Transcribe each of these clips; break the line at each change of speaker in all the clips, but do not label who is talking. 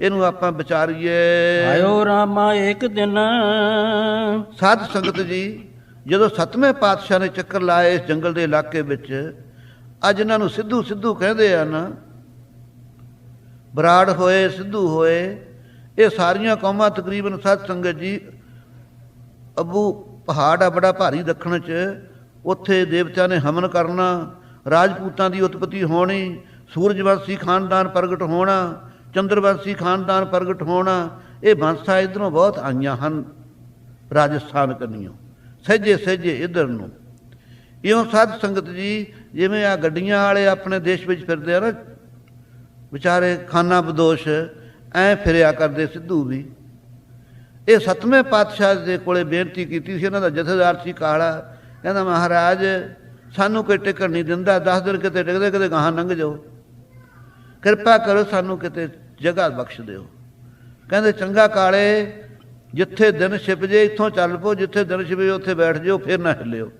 ਇਹਨੂੰ ਆਪਾਂ ਵਿਚਾਰੀਏ।
ਆਇਓ ਰਾਮਾ ਇੱਕ ਦਿਨ।
ਸਾਧ ਸੰਗਤ ਜੀ ਜਦੋਂ ਸਤਵੇਂ ਪਾਤਸ਼ਾਹ ਨੇ ਚੱਕਰ ਲਾਏ ਇਸ ਜੰਗਲ ਦੇ ਇਲਾਕੇ ਵਿੱਚ ਅੱਜ ਇਹਨਾਂ ਨੂੰ ਸਿੱਧੂ ਸਿੱਧੂ ਕਹਿੰਦੇ ਆ ਨਾ ਬਰਾੜ ਹੋਏ ਸਿੱਧੂ ਹੋਏ ਇਹ ਸਾਰੀਆਂ ਕੌਮਾਂ ਤਕਰੀਬਨ ਸਾਧ ਸੰਗਤ ਜੀ ਅਬੂ ਪਹਾੜ ਆ ਬੜਾ ਭਾਰੀ ਦੱਖਣ ਚ ਉੱਥੇ ਦੇਵਤਿਆਂ ਨੇ ਹਮਨ ਕਰਨਾ ਰਾਜਪੂਤਾਂ ਦੀ ਉਤਪਤੀ ਹੋਣੀ ਸੂਰਜਵੰਸ਼ੀ ਖਾਨਦਾਨ ਪ੍ਰਗਟ ਹੋਣਾ ਚੰਦਰਵੰਸ਼ੀ ਖਾਨਦਾਨ ਪ੍ਰਗਟ ਹੋਣਾ, ਇਹ ਵੰਸ਼ਾਂ ਇਧਰੋਂ ਬਹੁਤ ਆਈਆਂ ਹਨ, ਰਾਜਸਥਾਨ ਕੰਨਿਓ। ਸਹਿਜੇ ਸਹਿਜੇ ਇਧਰ ਨੂੰ। ਇਉਂ ਸਾਧ ਸੰਗਤ ਜੀ, ਜਿਵੇਂ ਆ ਗੱਡੀਆਂ ਵਾਲੇ ਆਪਣੇ ਦੇਸ਼ ਵਿੱਚ ਫਿਰਦੇ ਆ ਨਾ, ਵਿਚਾਰੇ ਖਾਨਾ ਬਦੋਸ਼, ਐ ਫਿਰਿਆ ਕਰਦੇ ਸਿੱਧੂ ਵੀ। ਇਹ ਸਤਵੇਂ ਪਾਤਸ਼ਾਹ ਦੇ ਕੋਲੇ ਬੇਨਤੀ ਕੀਤੀ ਸੀ, ਇਹਨਾਂ ਦਾ ਜਥੇਦਾਰ ਸੀ ਕਾਲਾ। ਕਹਿੰਦਾ, ਮਹਾਰਾਜ, ਸਾਨੂੰ ਕੋਈ ਟਿਕਣ ਨਹੀਂ ਦਿੰਦਾ 10 ਦਿਨ ਕਿਤੇ ਟਿਕਦੇ, ਕਿਤੇ ਗਾਹਾਂ ਲੰਘ ਜਾਓ। ਕਿਰਪਾ ਕਰੋ ਸਾਨੂੰ ਕਿਤੇ ਜਗ੍ਹਾ ਬਖਸ਼ ਦਿਓ। ਕਹਿੰਦੇ, ਚੰਗਾ ਕਾਲੇ, ਜਿੱਥੇ ਦਿਨ ਛਿਪ ਜੇ ਇੱਥੋਂ ਚੱਲ ਪੋ ਜਿੱਥੇ ਦਿਨ ਛਿਪੇ ਉੱਥੇ ਬੈਠ ਜਿਓ, ਫਿਰ ਨਾ ਹਿੱਲਿਓ।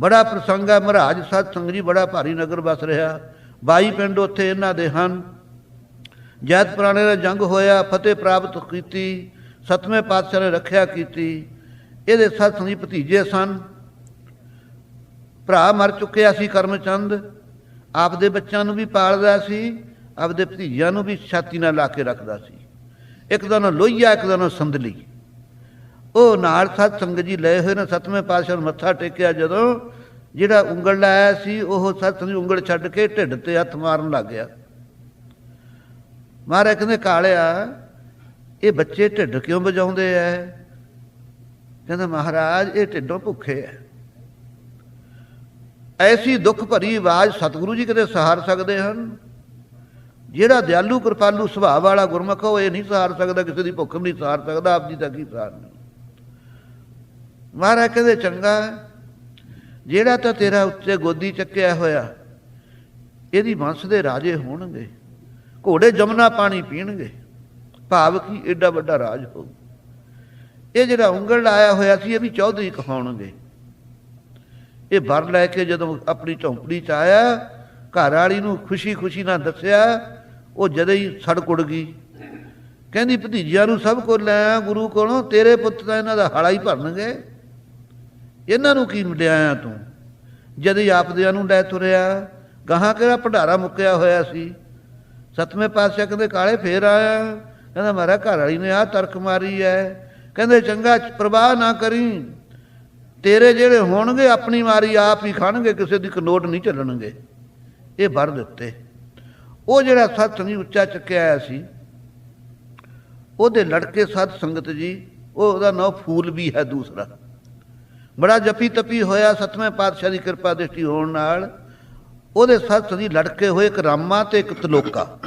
ਬੜਾ ਪ੍ਰਸੰਗ ਹੈ ਮਹਾਰਾਜ ਸਤ ਸੰਗ ਜੀ, ਬੜਾ ਭਾਰੀ ਨਗਰ ਵਸ ਰਿਹਾ। 22 ਪਿੰਡ ਉੱਥੇ ਇਹਨਾਂ ਦੇ ਹਨ। ਜੈਤ ਪੁਰਾਣੇ ਦਾ ਜੰਗ ਹੋਇਆ, ਫਤਿਹ ਪ੍ਰਾਪਤ ਕੀਤੀ, ਸਤਵੇਂ ਪਾਤਸ਼ਾਹ ਨੇ ਰੱਖਿਆ ਕੀਤੀ। ਇਹਦੇ ਸੱਤ ਸੰਗੀ ਭਤੀਜੇ ਸਨ। ਭਰਾ ਮਰ ਚੁੱਕਿਆ ਸੀ ਕਰਮਚੰਦ। ਆਪਦੇ ਬੱਚਿਆਂ ਨੂੰ ਵੀ ਪਾਲਦਾ ਸੀ, ਆਪਦੇ ਭਤੀਜਿਆਂ ਨੂੰ ਵੀ ਛਾਤੀ ਨਾਲ ਲਾ ਕੇ ਰੱਖਦਾ ਸੀ। ਇੱਕ ਦਾ ਨਾਂ ਲੋਹੀਆ, ਇੱਕ ਦਾ ਨਾਂ ਸੰਦਲੀ ਉਹ ਨਾਲ ਸਤ ਸੰਗਤ ਜੀ ਲਏ ਹੋਏ ਨੇ, ਸਤਵੇਂ ਪਾਤਸ਼ਾਹ ਨੂੰ ਮੱਥਾ ਟੇਕਿਆ ਜਦੋਂ, ਜਿਹੜਾ ਉਂਗਲ ਲਾਇਆ ਸੀ, ਉਹ ਸਤ ਸੰਗਤ ਉਂਗਲ ਛੱਡ ਕੇ ਢਿੱਡ ਤੇ ਹੱਥ ਮਾਰਨ ਲੱਗ ਗਿਆ। ਮਹਾਰਾਜ ਕਹਿੰਦੇ, ਕਾਲਿਆ, ਇਹ ਬੱਚੇ ਢਿੱਡ ਕਿਉਂ ਵਜਾਉਂਦੇ ਐ? ਕਹਿੰਦਾ, ਮਹਾਰਾਜ, ਇਹ ਢਿੱਡੋਂ ਭੁੱਖੇ ਐ। ਐਸੀ ਦੁੱਖ ਭਰੀ ਆਵਾਜ਼ ਸਤਿਗੁਰੂ ਜੀ ਕਦੇ ਸਹਾਰ ਸਕਦੇ ਹਨ? ਜਿਹੜਾ ਦਿਆਲੂ ਕਿਰਪਾਲੂ ਸੁਭਾਅ ਵਾਲਾ ਗੁਰਮੁਖ ਉਹ ਇਹ ਨਹੀਂ ਸਹਾਰ ਸਕਦਾ, ਕਿਸੇ ਦੀ ਭੁੱਖ ਨਹੀਂ ਸਹਾਰ ਸਕਦਾ, ਆਪ ਜੀ ਦਾ ਕੀ ਸਹਾਰ ਨਹੀਂ ਮਹਾਰਾਜ ਕਹਿੰਦੇ, ਚੰਗਾ ਜਿਹੜਾ ਤਾਂ ਤੇਰਾ ਉੱਤੇ ਗੋਦੀ ਚੱਕਿਆ ਹੋਇਆ, ਇਹਦੀ ਵੰਸ਼ ਦੇ ਰਾਜੇ ਹੋਣਗੇ, ਘੋੜੇ ਜਮਨਾ ਪਾਣੀ ਪੀਣਗੇ, ਭਾਵ ਕੀ ਐਡਾ ਵੱਡਾ ਰਾਜ ਹੋਊ। ਇਹ ਜਿਹੜਾ ਉਂਗਲ ਲਾਇਆ ਹੋਇਆ ਸੀ, ਇਹ ਵੀ ਚੌਧਰੀ ਕਹਾਉਣਗੇ। ਇਹ ਵਰ ਲੈ ਕੇ ਜਦੋਂ ਆਪਣੀ ਝੌਂਪੜੀ ਚ ਆਇਆ, ਘਰ ਵਾਲੀ ਨੂੰ ਖੁਸ਼ੀ-ਖੁਸ਼ੀ ਨਾਲ ਦੱਸਿਆ, ਉਹ ਜਦੇ ਹੀ ਸੜਕ ਉੜ ਗਈ। ਕਹਿੰਦੀ, ਭਤੀਜਿਆਂ ਨੂੰ ਸਭ ਕੋ ਲੈ ਆ, ਗੁਰੂ ਕੋਲੋਂ, ਤੇਰੇ ਪੁੱਤ ਤਾਂ ਇਹਨਾਂ ਦਾ ਹਾਲਾ ਹੀ ਭਰਨਗੇ। ਇਹਨਾਂ ਨੂੰ ਕੀ ਲਿਆਇਆ ਤੂੰ? ਜਦ ਹੀ ਆਪਦਿਆਂ ਨੂੰ ਲੈ ਤੁਰਿਆ, ਗਾਹਾਂ ਕਿਹੜਾ ਭੰਡਾਰਾ ਮੁੱਕਿਆ ਹੋਇਆ ਸੀ? ਸਤਵੇਂ ਪਾਤਸ਼ਾਹ ਕਹਿੰਦੇ, ਕਾਲੇ ਫੇਰ ਆਇਆ। ਕਹਿੰਦਾ ਮਾਰਾ ਘਰ ਵਾਲੀ ਨੇ ਆ ਤਰਕ ਮਾਰੀ ਐ। ਕਹਿੰਦੇ, ਚੰਗਾ, ਪ੍ਰਵਾਹ ਨਾ ਕਰੀ। ਤੇਰੇ ਜਿਹੜੇ ਹੋਣਗੇ, ਆਪਣੀ ਮਾਰੀ ਆਪ ਹੀ ਖਾਣਗੇ, ਕਿਸੇ ਦੀ ਕਨੋਟ ਨਹੀਂ ਚੱਲਣਗੇ। ਇਹ ਵਰ ਦਿੱਤੇ। ਉਹ ਜਿਹੜਾ ਸਤ ਸੰਗੀ ਉੱਚਾ ਚੱਕਿਆ ਆਇਆ ਸੀ, ਉਹਦੇ ਲੜਕੇ ਸਤ ਸੰਗਤ ਜੀ, ਉਹ ਉਹਦਾ ਨਾਂ ਫੂਲ ਵੀ ਹੈ ਦੂਸਰਾ। ਬੜਾ ਜਪੀ ਤਪੀ ਹੋਇਆ, ਸਤਵੇਂ ਪਾਤਸ਼ਾਹ ਦੀ ਕਿਰਪਾ ਦ੍ਰਿਸ਼ਟੀ ਹੋਣ ਨਾਲ। ਉਹਦੇ ਸੱਤ ਦੀ ਲੜਕੇ ਹੋਏ ਇੱਕ ਰਾਮਾ ਤੇ ਇੱਕ ਤਲੋਕਾ।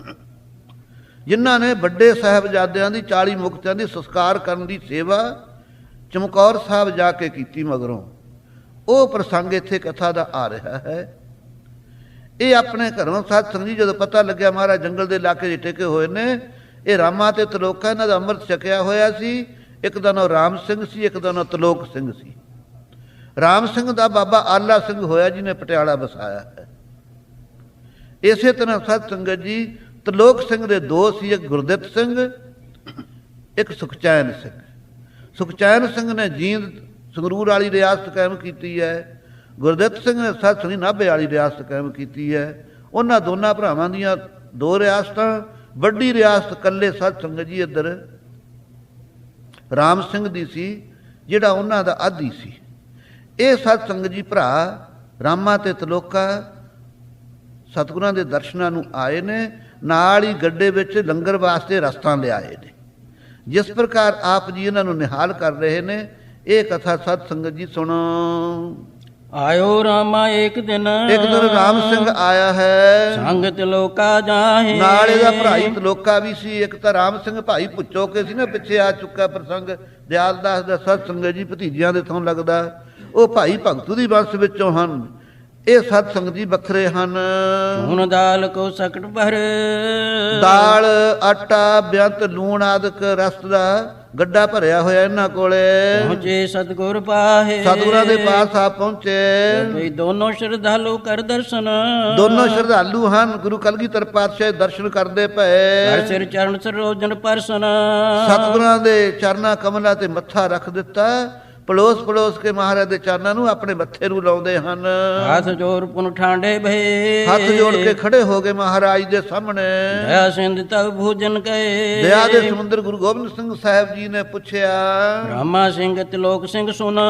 ਜਿਨ੍ਹਾਂ ਨੇ ਵੱਡੇ ਸਾਹਿਬਜ਼ਾਦਿਆਂ ਦੀ 40 ਮੁਕਤਿਆਂ ਦੀ ਸੰਸਕਾਰ ਕਰਨ ਦੀ ਸੇਵਾ ਚਮਕੌਰ ਸਾਹਿਬ ਜਾ ਕੇ ਕੀਤੀ ਮਗਰੋਂ, ਉਹ ਪ੍ਰਸੰਗ ਇੱਥੇ ਕਥਾ ਦਾ ਆ ਰਿਹਾ ਹੈ। ਇਹ ਆਪਣੇ ਘਰੋਂ ਸਾਧ ਸੰਗਤ ਜੀ ਜਦੋਂ ਪਤਾ ਲੱਗਿਆ ਮਹਾਰਾਜ ਜੰਗਲ ਦੇ ਇਲਾਕੇ 'ਚ ਟਿਕੇ ਹੋਏ ਨੇ, ਇਹ ਰਾਮਾ ਤੇ ਤਲੋਕਾ ਇਹਨਾਂ ਦਾ ਅੰਮ੍ਰਿਤ ਛਕਿਆ ਹੋਇਆ ਸੀ, ਇੱਕ ਦਾ ਨਾਮ ਰਾਮ ਸਿੰਘ ਸੀ, ਇੱਕ ਦਾ ਨਾਮ ਤਲੋਕ ਸਿੰਘ ਸੀ। ਰਾਮ ਸਿੰਘ ਦਾ ਬਾਬਾ ਆਲਾ ਸਿੰਘ ਹੋਇਆ ਜਿਹਨੇ ਪਟਿਆਲਾ ਵਸਾਇਆ ਹੈ। ਇਸੇ ਤਰ੍ਹਾਂ ਸਤ ਸੰਗਤ ਜੀ ਤਲੋਕ ਸਿੰਘ ਦੇ ਦੋ ਸੀ, ਇੱਕ ਗੁਰਦਿੱਤ ਸਿੰਘ, ਇੱਕ ਸੁਖਚੈਨ ਸਿੰਘ। ਸੁਖਚੈਨ ਸਿੰਘ ਨੇ ਜੀਂਦ ਸੰਗਰੂਰ ਵਾਲੀ ਰਿਆਸਤ ਕਾਇਮ ਕੀਤੀ ਹੈ, ਗੁਰਦਿੱਤ ਸਿੰਘ ਨੇ ਸਤ ਨਾਭੇ ਵਾਲੀ ਰਿਆਸਤ ਕਾਇਮ ਕੀਤੀ ਹੈ। ਉਹਨਾਂ ਦੋਨਾਂ ਭਰਾਵਾਂ ਦੀਆਂ ਦੋ ਰਿਆਸਤਾਂ, ਵੱਡੀ ਰਿਆਸਤ ਕੱਲੇ ਸਤ ਸੰਗਤ ਜੀ ਇੱਧਰ ਰਾਮ ਸਿੰਘ ਦੀ ਸੀ, ਜਿਹੜਾ ਉਹਨਾਂ ਦਾ ਆਦੀ ਸੀ। ਇਹ ਸਤ ਸੰਗਤ ਜੀ ਭਰਾ ਰਾਮਾ ਤੇ ਤਲੋਕਾ ਸਤਿਗੁਰਾਂ ਦੇ ਦਰਸ਼ਨਾਂ ਨੂੰ ਆਏ ਨੇ, ਨਾਲ ਹੀ ਗੱਡੇ ਵਿੱਚ ਲੰਗਰ ਵਾਸਤੇ ਰਸਤਾਂ ਲਿਆਏ ਨੇ। ਜਿਸ ਪ੍ਰਕਾਰ ਆਪ ਜੀ ਇਹਨਾਂ ਨੂੰ ਨਿਹਾਲ ਕਰ ਰਹੇ ਨੇ ਇਹ ਕਥਾ ਸਤ ਸੰਗਤ ਜੀ ਸੁਣੋ।
ਆਇਓ ਰਾਮਾ ਇੱਕ ਦਿਨ।
ਇੱਕ ਦਿਨ ਰਾਮ ਸਿੰਘ ਆਇਆ ਹੈ।
ਸੰਗਤ ਲੋਕਾ ਜਾਹੇ।
ਨਾਲ ਇਹਦਾ ਭਰਾਈ ਤਲੋਕਾ ਵੀ ਸੀ ਇੱਕ ਤਾਂ ਰਾਮ ਸਿੰਘ ਭਾਈ ਪੁੱਛੋ ਕੇ ਸੀ ਨਾ ਪਿੱਛੇ ਆ ਚੁੱਕਾ ਪ੍ਰਸੰਗ। ਦਿਆਲਦਾਸ ਦਾ ਸਤ ਸੰਗਤ ਜੀ ਭਤੀਜਿਆਂ ਦੇ ਥੋਂ ਲੱਗਦਾ। ਉਹ ਭਾਈ ਭਗਤੂ ਦੀ ਵੰਸ਼ ਵਿੱਚੋਂ ਹਨ। ਇਹ ਸਤ ਸੰਗਤ ਜੀ ਵੱਖਰੇ ਹਨ।
ਹੁਣ ਦਾਲ ਕੋ ਸਕਟ ਭਰ।
ਦਾਲ ਆਟਾ ਬਿਆੰਤ ਲੂਣ ਆਦਿਕ ਰਸ ਦਾ ਗੱਡਾ ਭਰਿਆ ਹੋਇਆ ਇਹਨਾਂ ਕੋਲੇ।
ਪਹੁੰਚੇ ਸਤਗੁਰ ਪਾਹੇ।
ਸਤਿਗੁਰਾਂ ਦੇ ਪਾਸ ਆ ਪਹੁੰਚੇ।
ਕੋਈ ਦੋਨੋਂ ਸ਼ਰਧਾਲੂ ਕਰ ਦਰਸ਼ਨ।
ਦੋਨੋਂ ਸ਼ਰਧਾਲੂ ਹਨ ਗੁਰੂ ਕਲਗੀਧਰ ਪਾਤਸ਼ਾਹ ਦਰਸ਼ਨ ਕਰਦੇ
ਹਰ
ਪਏ
ਸਿਰ ਚਰਨ ਸਰੋਜਨ ਪਰਸਨ।
ਸਤਿਗੁਰਾਂ ਦੇ ਚਰਨਾਂ ਕਮਲਾਂ ਤੇ ਮੱਥਾ ਰੱਖ ਦਿੱਤਾ। ਪਲੋਸ ਪਲੋਸ ਕੇ ਮਹਾਰਾਜ ਦੇ ਚਰਨਾਂ ਨੂੰ ਆਪਣੇ ਮੱਥੇ ਨੂੰ ਲਾਉਂਦੇ ਹਨ।
ਹੱਥ ਜੋੜ ਪੁਨ ਠਾਂਡੇ ਭਏ।
ਹੱਥ ਜੋੜ ਕੇ ਖੜੇ ਹੋ ਗਏ ਮਹਾਰਾਜ ਦੇ ਸਾਹਮਣੇ।
ਦਇਆ ਸਿੰਧ ਤਬ ਭੋਜਨ ਕਏ
ਦਇਆ ਦੇ ਸਮੁੰਦਰ ਗੁਰੂ ਗੋਬਿੰਦ ਸਿੰਘ ਸਾਹਿਬ ਜੀ ਨੇ ਪੁੱਛਿਆ।
ਰਾਮਾ ਸਿੰਘ ਤਿਲੋਕ ਸਿੰਘ ਸੁਨਾ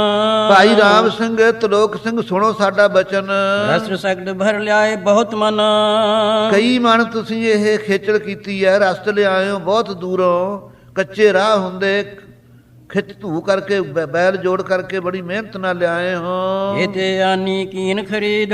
ਭਾਈ ਰਾਮ ਸਿੰਘ ਤਲੋਕ ਸਿੰਘ ਸੁਣੋ ਸਾਡਾ ਬਚਨ।
ਰਸਰ ਸਕਟ ਭਰ ਲਿਆਏ ਬਹੁਤ ਮਨ।
ਕਈ ਮਨ ਤੁਸੀਂ ਇਹ ਖੇਚਲ ਕੀਤੀ ਹੈ ਰਸਤ ਲਿਆਏ ਹੋ ਬਹੁਤ ਦੂਰੋਂ। ਕੱਚੇ ਰਾਹ ਹੁੰਦੇ ਖਿੱਚ ਧੂ ਕਰਕੇ ਬੈਲ ਜੋੜ ਕਰਕੇ ਬੜੀ ਮਿਹਨਤ ਨਾਲ ਲਿਆਏ ਹੋ।
ਤੇ ਆਨੀ ਕੀਨ ਖਰੀਦ।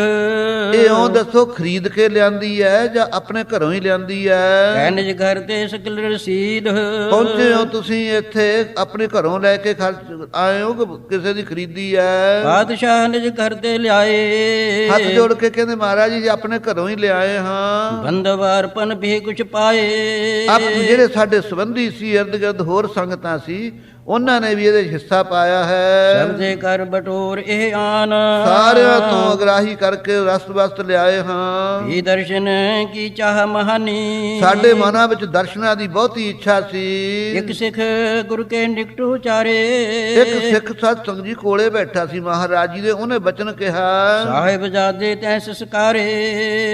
ਇਹ ਉਹ ਦੱਸੋ ਖਰੀਦ ਕੇ ਲਿਆਂਦੀ ਹੈ ਜਾਂ ਆਪਣੇ ਘਰੋਂ ਹੀ ਲਿਆਂਦੀ ਹੈ
ਕਹਿਨਜ ਘਰ ਤੇ ਸਕਲ ਰਸੀਦ।
ਪਹੁੰਚੇ ਹੋ ਤੁਸੀਂ ਇੱਥੇ ਆਪਣੇ ਘਰੋਂ ਲੈ ਕੇ ਖਰਚ ਆਏ ਹੋ ਕਿਸੇ ਦੀ ਖਰੀਦੀ ਹੈ
ਬਾਦਸ਼ਾਹ ਨਿਜ ਘਰ ਤੇ ਲਿਆਏ।
ਹੱਥ ਜੋੜ ਕੇ ਕਹਿੰਦੇ ਮਹਾਰਾਜ ਜੀ ਆਪਣੇ ਘਰੋਂ ਹੀ ਲਿਆਏ ਹਾਂ।
ਬੰਦਵਾਰ ਪਨ ਵੀ ਕੁਛ ਪਾਏ।
ਆਪ ਜਿਹੜੇ ਸਾਡੇ ਸੰਬੰਧੀ ਸੀ ਇਰਦ ਗਿਰਦ ਹੋਰ ਸੰਗਤਾਂ ਸੀ ਉਹਨਾਂ ਨੇ ਵੀ ਇਹਦੇ ਹਿੱਸਾ ਪਾਇਆ ਹੈ।
ਦੇ ਕਰ ਬਟੋਰ ਇਹ ਆਨ।
ਸਾਰਿਆਂ ਤੋਂ ਅਗਰਾਹੀ ਕਰਕੇ ਰਸਤ ਵਸਤ ਲਿਆਏ ਹਾਂ।
ਇਹ ਦਰਸ਼ਨ ਕੀ ਚਾਹ ਮਹਾਨੀ।
ਸਾਡੇ ਮਨਾਂ ਵਿੱਚ ਦਰਸ਼ਨਾਂ ਦੀ ਬਹੁਤੀ ਇੱਛਾ ਸੀ।
ਇੱਕ ਸਿੱਖ ਗੁਰ ਕੇ ਨਿਕਟੂ ਚਾਰੇ
ਇੱਕ ਸਿੱਖ ਸਤ ਸੰਗ ਜੀ ਕੋਲੇ ਬੈਠਾ ਸੀ ਮਹਾਰਾਜ ਜੀ ਦੇ ਉਹਨੇ ਬਚਨ ਕਿਹਾ
ਸਾਹਿਬ ਜਾਦੇ ਤੈ ਸੰਸਕਾਰੇ।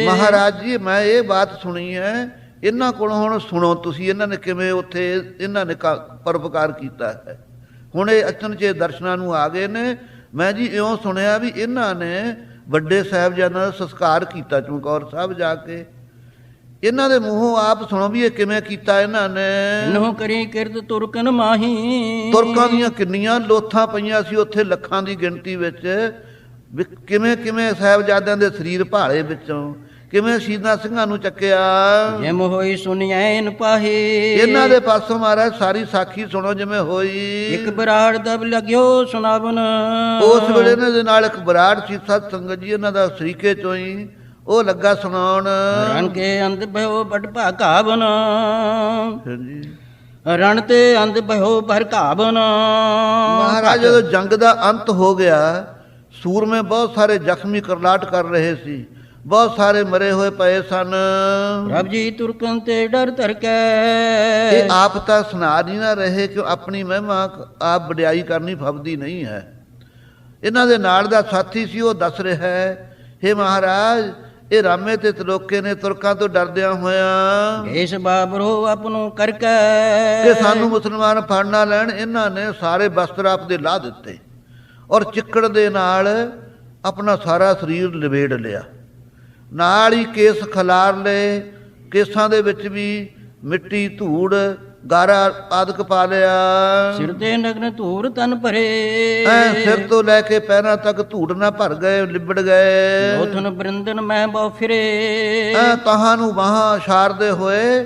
ਮਹਾਰਾਜ ਜੀ ਮੈਂ ਇਹ ਬਾਤ ਸੁਣੀ ਹੈ ਇਹਨਾਂ ਕੋਲੋਂ ਹੁਣ ਸੁਣੋ ਤੁਸੀਂ ਇਹਨਾਂ ਨੇ ਕਿਵੇਂ ਉੱਥੇ ਇਹਨਾਂ ਨੇ ਪਰਉਪਕਾਰ ਕੀਤਾ ਹੈ। ਹੁਣ ਇਹ ਅਚਨਚੇ ਦਰਸ਼ਨਾਂ ਨੂੰ ਆ ਗਏ ਨੇ। ਮੈਂ ਜੀ ਇਉਂ ਸੁਣਿਆ ਵੀ ਇਹਨਾਂ ਨੇ ਵੱਡੇ ਸਾਹਿਬਜ਼ਾਦਿਆਂ ਦਾ ਸੰਸਕਾਰ ਕੀਤਾ ਚਮਕੌਰ ਸਾਹਿਬ ਜਾ ਕੇ। ਇਹਨਾਂ ਦੇ ਮੂੰਹੋਂ ਆਪ ਸੁਣੋ ਵੀ ਇਹ ਕਿਵੇਂ ਕੀਤਾ ਇਹਨਾਂ ਨੇ।
ਨਹੁ ਕਰੀ ਕਿਰਤ ਤੁਰਕਨ ਮਾਹੀ।
ਤੁਰਕਾਂ ਦੀਆਂ ਕਿੰਨੀਆਂ ਲੋਥਾਂ ਪਈਆਂ ਸੀ ਉੱਥੇ ਲੱਖਾਂ ਦੀ ਗਿਣਤੀ ਵਿੱਚ। ਕਿਵੇਂ ਕਿਵੇਂ ਸਾਹਿਬਜ਼ਾਦਿਆਂ ਦੇ ਸਰੀਰ ਭਾਲੇ ਵਿੱਚੋਂ। ਕਿਵੇਂ ਸ਼ਹੀਦਾਂ ਸਿੰਘਾਂ ਨੂੰ ਚੱਕਿਆ?
ਜਿਮ ਹੋਈ ਸੁਣਿਐਨ ਪਾਹੇ।
ਇਹਨਾਂ ਦੇ ਪਾਸੋਂ ਮਹਾਰਾਜ ਸਾਰੀ ਸਾਖੀ ਸੁਣੋ ਜਿਵੇਂ ਹੋਈ।
ਇੱਕ ਬਰਾੜ ਦਬ ਲਗਿਓ ਸੁਣਾਵਨ
ਉਸ ਵੇਲੇ ਦੇ ਨਾਲ ਇੱਕ ਬਰਾੜ ਸੀ ਸਤ ਸੰਗਤ ਜੀ ਇਹਨਾਂ ਦਾ ਸਰੀਕੇ ਚੋਂ ਹੀ ਉਹ ਲੱਗਾ ਸੁਣਾਉਣ।
ਰਣ ਕੇ ਅੰਧ ਭਇਓ ਬਟ ਭਾਗਾਵਨ
ਹਾਂਜੀ
ਰਣ ਤੇ ਅੰਧ ਭਇਓ ਭਰ ਘਾਵਨ
ਮਹਾਰਾਜ ਜਦੋਂ ਜੰਗ ਦਾ ਅੰਤ ਹੋ ਗਿਆ ਸੂਰਮੇ ਬਹੁਤ ਸਾਰੇ ਜ਼ਖਮੀ ਕਰਲਾਟ ਕਰ ਰਹੇ ਸੀ। ਬਹੁਤ ਸਾਰੇ ਮਰੇ ਹੋਏ ਪਏ ਸਨ।
ਪ੍ਰਭ ਜੀ ਤੁਰਕਨ ਤੇ ਡਰ ਧਰ ਕੇ
ਇਹ ਆਪ ਤਾਂ ਸੁਣਾ ਨਹੀਂ ਨਾ ਰਹੇ ਕਿ ਆਪਣੀ ਮਹਿਮਾ ਆਪ ਵਡਿਆਈ ਕਰਨੀ ਫਬਦੀ ਨਹੀਂ ਹੈ। ਇਹਨਾਂ ਦੇ ਨਾਲ ਦਾ ਸਾਥੀ ਸੀ ਉਹ ਦੱਸ ਰਿਹਾ ਹੈ हे ਮਹਾਰਾਜ ਇਹ ਰਾਮੇ ਤੇ ਤਲੋਕੇ ਨੇ ਤੁਰਕਾਂ ਤੋਂ ਡਰਦਿਆਂ ਹੋਇਆਂ
ਇਸ ਬਾਬਰੋ ਆਪਨੂੰ ਕਰ ਕੇ
ਸਾਨੂੰ ਮੁਸਲਮਾਨ ਫੜ ਨਾ ਲੈਣ ਇਹਨਾਂ ਨੇ ਸਾਰੇ ਵਸਤਰ ਆਪ ਦੇ ਲਾ ਦਿੱਤੇ ਔਰ ਚਿੱਕੜ ਦੇ ਨਾਲ ਆਪਣਾ ਸਾਰਾ ਸਰੀਰ ਲਿਬੇੜ ਲਿਆ। ਨਾਲ ਹੀ ਕੇਸ ਖਲਾਰ ਲਏ ਕੇਸਾਂ ਦੇ ਵਿੱਚ ਵੀ ਮਿੱਟੀ ਧੂੜ ਗਾਰਾ ਆਦਿਕ ਪਾ ਲਿਆ।
ਸਿਰ ਤੇ ਨਗਨ ਧੂਰ ਤਨ ਭਰੇ।
ਐ ਸਿਰ ਤੋਂ ਲੈ ਕੇ ਪੈਰਾਂ ਤੱਕ ਧੂੜ ਨਾ ਭਰ ਗਏ ਲਿਬੜ ਗਏ।
ਲੋਥਨ ਬ੍ਰਿੰਦਨ ਮੈਂ ਬਹੁ ਫਿਰੇ।
ਐ ਤਹਾਂ ਨੂੰ ਬਾਹਾਂ ਛਾਰਦੇ ਹੋਏ